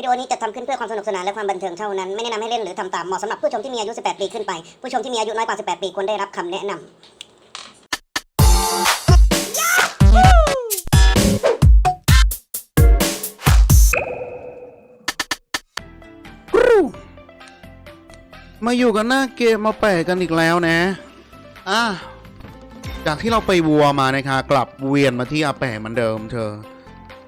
วิดีโอนี้จะทำขึ้นเพื่อความสนุกสนานและความบันเทิงเท่านั้น ไม่แนะนำให้เล่นหรือทำตาม เหมาะสำหรับผู้ชมที่มีอายุ 18 ปีขึ้นไป ผู้ชมที่มีอายุน้อยกว่า 18 ปีควรได้รับคำแนะนำมาอยู่กันหน้าเกมมาแปะกันอีกแล้วนะ อะ จากที่เราไปวัวมานะคะ กลับเวียนมาที่อาแปะเหมือนเดิมเธอ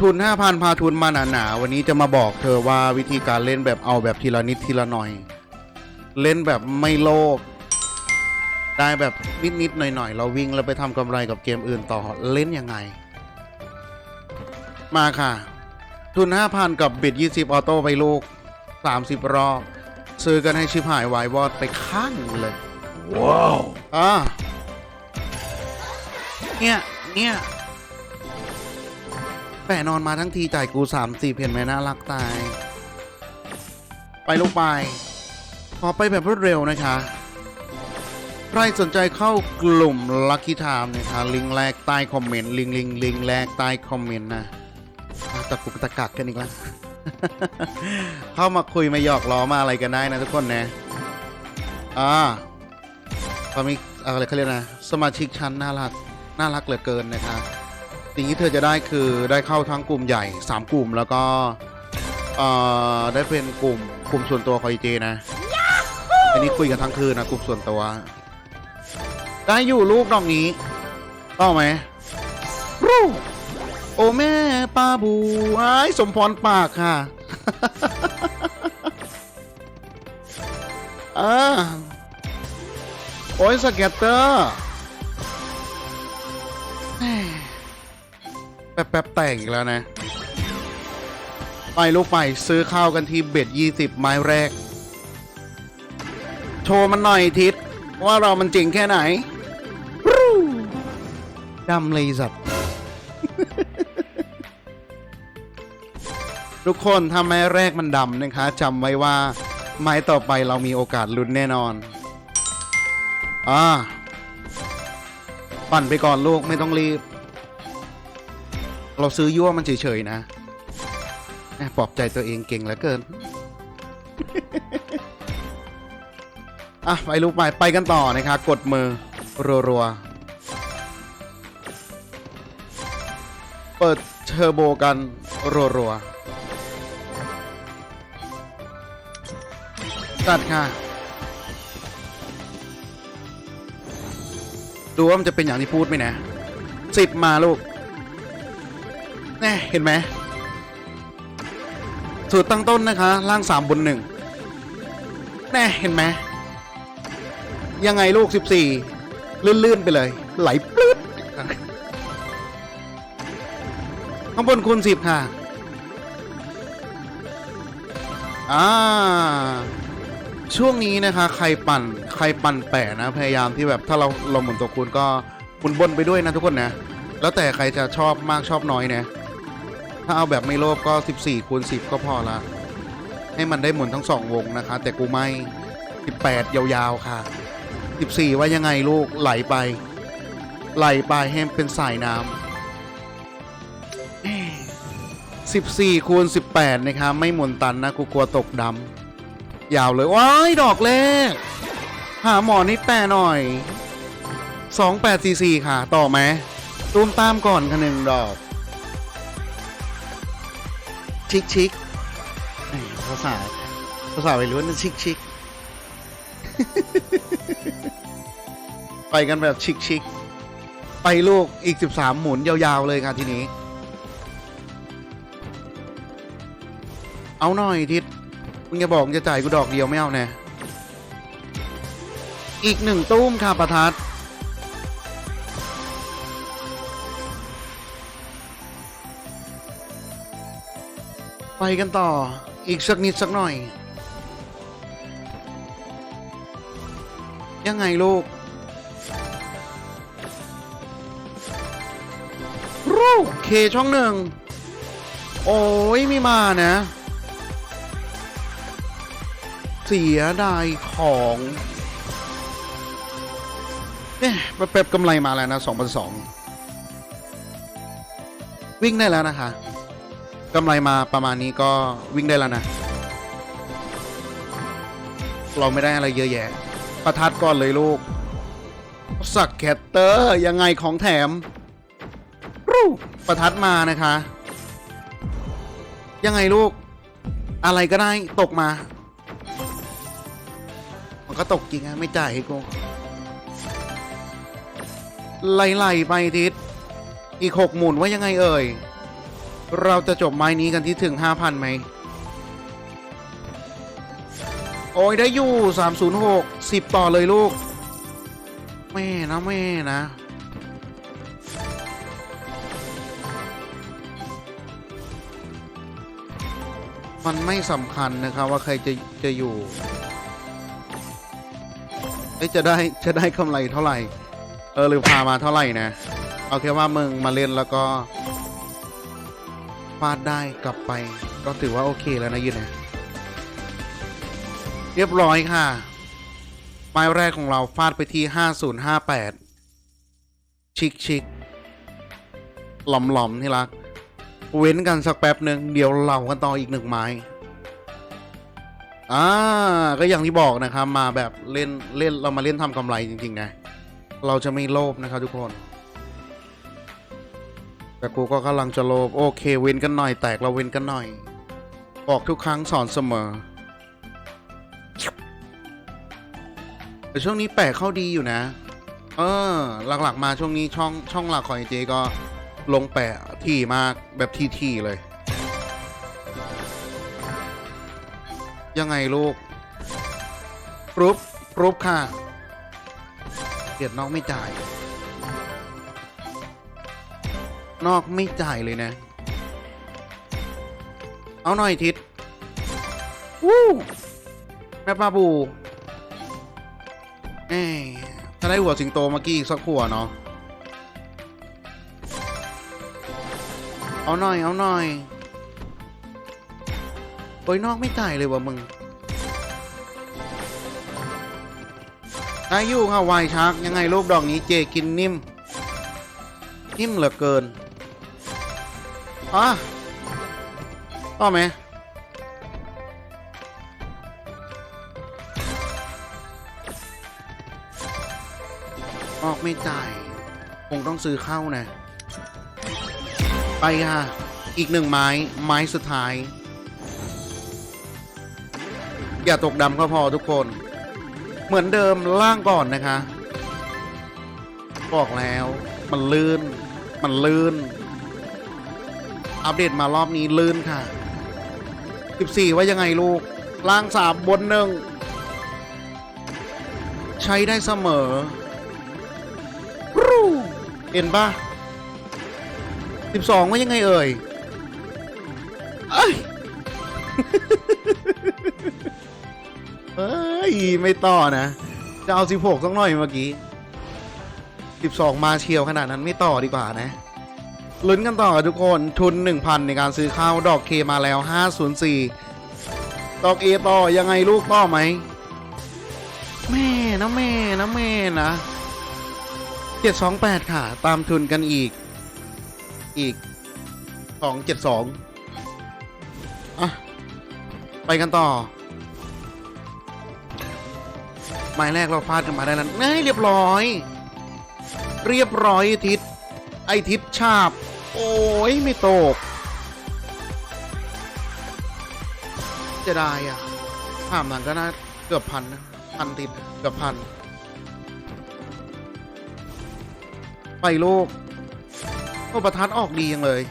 ทุน 5,000 พาทุนมาหนาๆ วันนี้จะมาบอกเธอว่าวิธีการเล่นแบบเอาแบบทีละนิดทีละหน่อย เล่นแบบไม่โลภได้แบบนิดๆหน่อยๆ เราวิ่งแล้วไปทำกำไรกับเกมอื่นต่อเล่นยังไง มาค่ะ ทุน 5,000 กับบิด 20 ออโต้ไปลูก 30 รอบ ซื้อกันให้ชิบหายวายวอดไปข้างหนึ่งเลย ว้าวอ่าเนี่ยเนี่ย แปะนอนมาทั้งทีจ่ายกูสามสี่เห็นไหมน่ารักตาย ไปลูกไป ขอไปแบบรวดเร็วนะคะ ใครสนใจเข้ากลุ่ม Lucky Time นะคะลิงก์แรกใต้คอมเมนต์ลิงก์ลิงก์ลิงก์แรกใต้คอมเมนต์นะอะตะกุกตะกักกันอีกแล้วเข้ามาคุยมาหยอกล้อมาอะไรกันได้นะทุกคนนะอ่าตอนนี้อะไรเขาเรียกนะ สมาชิกชั้นน่ารัก น่ารักเหลือเกินนะคะ สิ่งที่เธอจะได้คือได้เข้าทั้งกลุ่มใหญ่ 3 กลุ่มแล้วก็เอ่อได้เป็นกลุ่มกลุ่มส่วนตัวคอยเจนะ อันนี้คุยกันทั้งคืนนะกลุ่มส่วนตัว ได้อยู่ลูกดอกนี้ต้องไหมรูโอแม่ปลาบูไอ้ายสมพรปากค่ะอ่าโอ้ยสเก็ตเตอร์ แป๊บแป๊บแตกอีกแล้วนะ ไปลูกไปซื้อข้าวกันที่เบ็ด20ไม้แรก โชว์มันหน่อยทิศว่าเรามันจริงแค่ไหนรูดำเลยสัตว์ทุกคนถ้าไม้แรกมันดำนะคะจำไว้ว่า ไม้ต่อไปเรามีโอกาสลุ้นแน่นอนอ่าปั่นไปก่อนลูกไม่ต้องรีบ เราซื้อยั่วมันเฉยๆนะแหม่ปลอบใจตัวเองเก่งเหลือเกิน อะ ไปลูกไปไปกันต่อนะคะกดมือ รัวๆ เปิดเทอร์โบกัน รัวๆ ตัดค่ะ ดูว่ามันจะเป็นอย่างที่พูดไหมนะสิบมาลูก แน่เห็นไหมสูตรตั้งต้นนะคะล่างสามบนหนึ่งแน่เห็นไหมยังไงลูก14ลื่นๆไปเลย ไหลปลื้ดข้างบนคูณ10ค่ะอ่าช่วงนี้นะคะ ใครปั่นใครปั่นแปะนะ พยายามที่แบบถ้าเราเราหมุนตัวคูณก็หมุนบนไปด้วยนะทุกคนนะ แล้วแต่ใครจะชอบมากชอบน้อยนะ ถ้าเอาแบบไม่โลภก็ 14คูณ10 ก็พอละ ให้มันได้หมุนทั้งสองวงนะคะ แต่กูไม่ 18 ยาวๆค่ะ 14 ว่ายังไงลูกไหลไป ไหลไปให้มันเป็นสายน้ำ14คูณ18 นะครับไม่หมุนตันนะ กูกลัวตกดำยาวเลยว้ายดอกแรกหาหมอนี่แปะหน่อย 2844 ค่ะ ต่อไหมตูมตามก่อนค่ะหนึ่งดอก ชิคชิคแหม่ภาษาภาษาวัยรุ่นชิคชิคไปกันแบบชิคชิคๆไปลูกอีก 13 หมุนยาวๆเลยค่ะทีนี้ เอาหน่อยทิศมึงจะบอกจะจ่ายกูดอกเดียวไม่เอาแน่อีกหนึ่งตุ้มค่ะประทัด กันต่ออีกสักนิดสักหน่อย ยังไงลูกรูเคช่องหนึ่ง โอ้ยไม่มานะ เสียดายของเนี่ยแป๊บๆกำไรมาแล้วนะ2,200วิ่งได้แล้วนะคะ กำไรมาประมาณนี้ก็วิ่งได้แล้วนะ เราไม่ได้อะไรเยอะแยะ ประทัดก่อนเลยลูก สักแคตเตอร์ยังไงของแถมรูประทัดมานะคะ ยังไงลูก อะไรก็ได้ตกมา มันก็ตกจริงอะไม่จ่ายให้กูไล่ๆไปทิศอีกหกหมุนว่ายังไงเอ่ย เราจะจบไม้นี้กันที่ถึงห้าพันไหม โอ้ยได้อยู่สามศูนย์หกสิบต่อเลยลูก แม่นะ แม่นะ มันไม่สำคัญนะครับว่าใครจะจะอยู่จะได้จะได้กำไรเท่าไหร่ เออหรือพามาเท่าไหร่นะ เอาแค่ว่ามึงมาเล่นแล้วก็ ฟาดได้กลับไป ก็ถือว่าโอเคแล้วนะยืนนะ เรียบร้อยค่ะ ไม้แรกของเราฟาดไปที่ 5058 ชิกชิกหลอมหลอมที่รัก เว้นกันสักแป๊บหนึ่งเดี๋ยวเรากันต่ออีกหนึ่งไม้อ่าก็อย่างที่บอกนะครับ มาแบบเล่นเล่นเรามาเล่นทำกำไรจริง ๆ นะ เราจะไม่โลภนะครับทุกคน แต่กูก็กำลังจะโลภโอเคเว้นกันหน่อยแตกเราเว้นกันหน่อย บอกทุกครั้งสอนเสมอ แต่ช่วงนี้แปลกเข้าดีอยู่นะ เออ หลักๆมาช่วงนี้ช่องช่องหลักของไอเจก็ลงแปะที่มากแบบทีๆเลย ยังไงลูกปรุบปรุบค่ะเดียดน้อกไม่จ่าย นอกไม่จ่ายเลยนะ เอาหน่อยทิศวู้แม่ป้าบูเอ้ถ้าได้หัวสิงโตเมื่อกี้อีกสักหัวเนาะเอาหน่อยเอาหน่อยโอ้ยนอกไม่จ่ายเลยวะมึงได้อยู่ค่ะวายชักยังไงลูกดอกนี้เจกินนิ่ม นิ่มเหลือเกิน อะต่อไหมออกไม่จ่าย คงต้องซื้อเข้านะ ไปค่ะ อีกหนึ่งไม้ ไม้สุดท้าย อย่าตกดำก็พอทุกคน เหมือนเดิมล่างก่อนนะคะ บอกแล้ว มันลื่น มันลื่น อัปเดตมารอบนี้ลื่นค่ะ 14 ว่ายังไงลูก ล่างสามบนหนึ่ง ใช้ได้เสมอเห็นปะ12 ว่ายังไงเอ่ยเอ้ยเฮ้ย ไม่ต่อนะ จะเอา 16สักหน่อยเมื่อกี้ 12 มาเชียวขนาดนั้นไม่ต่อดีกว่านะ ลุ้นกันต่อทุกคนทุน 1,000 ในการซื้อข้าวดอกเคมาแล้ว 504 ดอกเอต่อยังไงลูกต่อไหม แม่นะแม่นะแม่นะ728 ค่ะ ตามทุนกันอีก อีก 272 อะ ไปกันต่อ หมายแรกเราฟาดกันมาได้แล้วเอ้ยเรียบร้อย เรียบร้อยทิศไอทิศชาบ โอ้ยไม่ตกจะได้อะถามนั้นก็น่าเกือบพันนะพันติดเกือบพัน ไปลูกโอ้ประทัดออกดียังเลย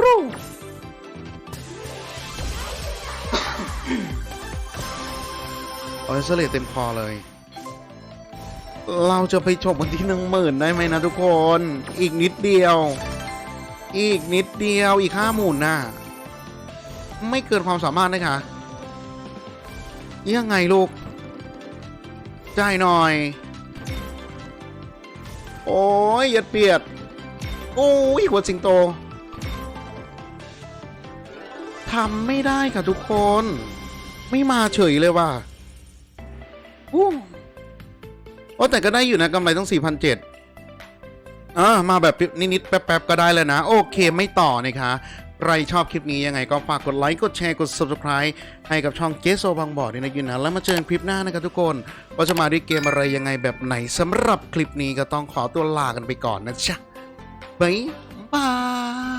รูโอ้ยเสลดเต็มคอเลย เราจะไปจบวันที่หนึ่งหมื่นได้ไหมนะทุกคน อีกนิดเดียว อีกนิดเดียวอีกห้าหมื่นน่ะ ไม่เกินความสามารถนะคะ ยังไงลูกจ่ายหน่อย โอ้ยยัดเปียด โอ้ยหัวสิงโตทำไม่ได้ค่ะทุกคน ไม่มาเฉยเลยว่ะอู้ โอ้แต่ก็ได้อยู่นะกำไรต้อง4,700อ่ามาแบบนิดๆแป๊บๆก็ได้เลยนะ โอเคไม่ต่อนะคะใครชอบคลิปนี้ยังไงก็ฝากกดไลค์ กดแชร์ กด subscribe ให้กับช่องเจโซบางบ่อด้วยนะยูนะแล้วมาเจอกันคลิปหน้านะครับทุกคน ว่าจะมาด้วยเกมอะไรยังไงแบบไหนสำหรับคลิปนี้ก็ต้องขอตัวลากันไปก่อนนะจ๊ะบ๊ายบาย